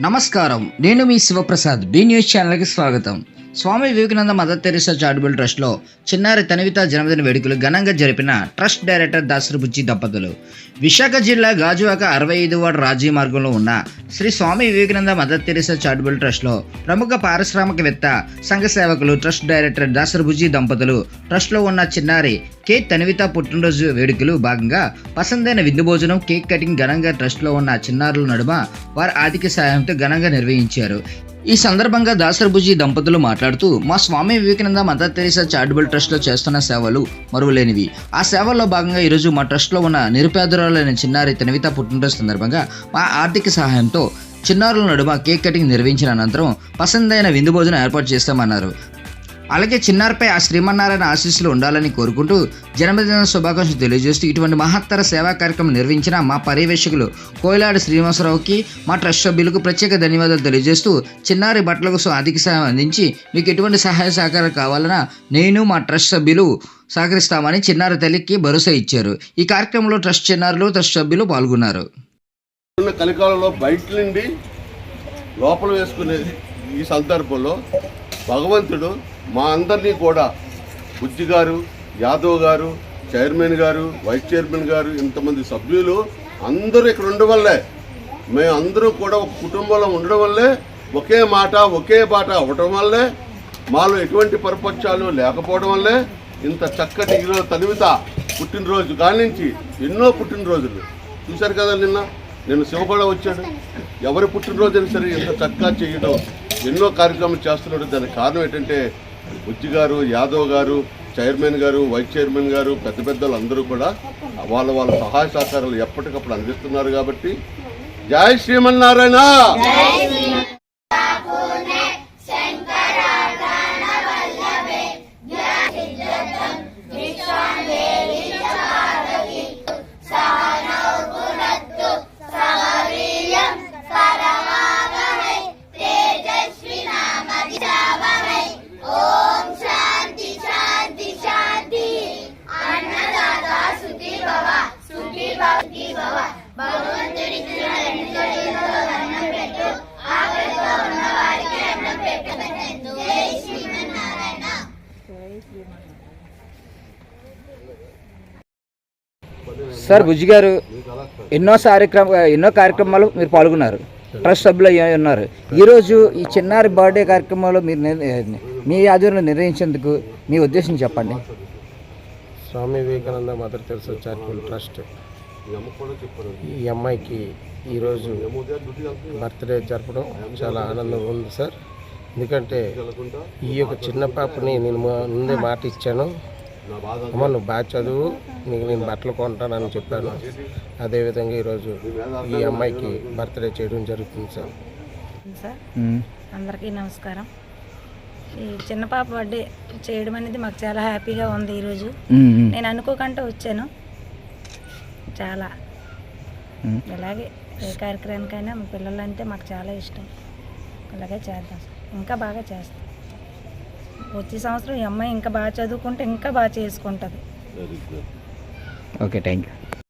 నమస్కారం. నేను మీ Sivaprasad. B news ఛానల్కి స్వాగతం. Swami Vivekananda Mother Teresa charitable ట్రస్ట్లో చిన్నారి తనివిత జన్మదిన వేడుకలు ఘనంగా జరిపిన ట్రస్ట్ డైరెక్టర్ దాసరిబుజ్జి దంపతులు. విశాఖ జిల్లా గాజువాక అరవై ఐదు వార్డు రాజీ మార్గంలో ఉన్న Shri Swami Vivekananda Mother Teresa charitable ట్రస్ట్లో ప్రముఖ పారిశ్రామికవేత్త సంఘ సేవకులు ట్రస్ట్ డైరెక్టర్ దాసరిబుజ్జి దంపతులు ట్రస్ట్లో ఉన్న చిన్నారి కే తనివిత పుట్టినరోజు వేడుకలు భాగంగా పసందైన విందు భోజనం కేక్ కటింగ్ ఘనంగా ట్రస్ట్లో ఉన్న చిన్నారుల నడుమ వారి ఆర్థిక సాయంతో ఘనంగా నిర్వహించారు. ఈ సందర్భంగా దాసరభుజీ దంపతులు మాట్లాడుతూ మా Swami Vivekananda Mother Teresa charitable ట్రస్ట్లో చేస్తున్న సేవలు మరువలేనివి. ఆ సేవల్లో భాగంగా ఈరోజు మా ట్రస్ట్లో ఉన్న నిరుపేదరాలైన చిన్నారి తనివిత పుట్టినరోజు సందర్భంగా మా ఆర్థిక సహాయంతో చిన్నారుల నడుమ కేక్ కటింగ్ నిర్వహించిన అనంతరం పసందైన విందు భోజనం ఏర్పాటు చేస్తామన్నారు. అలాగే చిన్నారిపై ఆ శ్రీమన్నారాయణ ఆశీస్సులు ఉండాలని కోరుకుంటూ జన్మదిన శుభాకాంక్షలు తెలియజేస్తూ ఇటువంటి మహత్తర సేవా కార్యక్రమం నిర్వహించిన మా పర్యవేక్షకులు కోయిలాడి శ్రీనివాసరావుకి మా ట్రస్ట్ సభ్యులకు ప్రత్యేక ధన్యవాదాలు తెలియజేస్తూ చిన్నారి బట్టల కోసం ఆర్థిక సహాయం అందించి మీకు ఎటువంటి సహాయ సహకారం కావాలన్నా నేను మా ట్రస్ట్ సభ్యులు సహకరిస్తామని చిన్నారి తల్లికి భరోసా ఇచ్చారు. ఈ కార్యక్రమంలో ట్రస్ట్ చిన్నారులు ట్రస్ట్ సభ్యులు పాల్గొన్నారు. కలికాలంలో బయట నుండి లోపల ఈ సందర్భంలో భగవంతుడు మా అందరినీ కూడా బుజ్జి గారు యాదవ్ గారు చైర్మన్ గారు వైస్ చైర్మన్ గారు ఇంతమంది సభ్యులు అందరూ ఇక్కడ ఉండడం వల్లే. మేము అందరూ కూడా ఒక కుటుంబంలో ఉండడం వల్లే ఒకే మాట ఒకే బాట అవ్వటం వల్లే మాలో ఎటువంటి పరపక్షాలు లేకపోవడం వల్లే ఇంత చక్కటి ఈరోజు తనివిత పుట్టినరోజు కానించి ఎన్నో పుట్టినరోజులు. చూశారు కదా నిన్న? నేను శివపడ వచ్చాడు. ఎవరి పుట్టినరోజు అయినా సరే ఇంత చక్కగా చేయడం ఎన్నో కార్యక్రమాలు చేస్తున్నాడు. దానికి కారణం ఏంటంటే బుజ్జి గారు యాదవ్ గారు చైర్మన్ గారు వైస్ చైర్మన్ గారు పెద్ద పెద్దలు అందరూ కూడా వాళ్ళ వాళ్ళ సహాయ సహకారాలు ఎప్పటికప్పుడు అందిస్తున్నారు కాబట్టి. జై శ్రీమన్నారాయణ! సార్ బుజ్జి గారు ఎన్నో కార్యక్రమ ఎన్నో కార్యక్రమాలు మీరు పాల్గొన్నారు. ట్రస్ట్ సభ్యులు ఉన్నారు. ఈరోజు ఈ చిన్నారి బర్త్డే కార్యక్రమాలు మీరు మీ ఆధ్వర్యంలో నిర్వహించేందుకు మీ ఉద్దేశం చెప్పండి. Swami Vivekananda Mother Teresa charitable trust ఈ అమ్మాయికి ఈరోజు బర్త్డే జరపడం చాలా ఆనందంగా ఉంది సార్. ఎందుకంటే ఈ యొక్క చిన్న పాపని నేను మా- ముందే మాట ఇచ్చాను. అమ్మ నువ్వు బాగా చదువు నీకు నేను బట్టలు కొంటానని చెప్పాను. అదేవిధంగా ఈరోజు ఈ అమ్మాయికి బర్త్డే చేయడం జరుగుతుంది సార్. సార్ అందరికీ నమస్కారం. ఈ చిన్న పాప బర్త్డే చేయడం అనేది మాకు చాలా హ్యాపీగా ఉంది ఈరోజు. నేను అనుకోకుండా వచ్చాను. చాలా. ఇలాగే ఏ కార్యక్రమానికైనా మా పిల్లలంటే మాకు చాలా ఇష్టం. అలాగే చేద్దాం సార్. ఇంకా బాగా చేస్తాం. వచ్చే సంవత్సరం ఈ అమ్మాయి ఇంకా బాగా చదువుకుంటే ఇంకా బాగా చేసుకుంటుంది. Okay thank you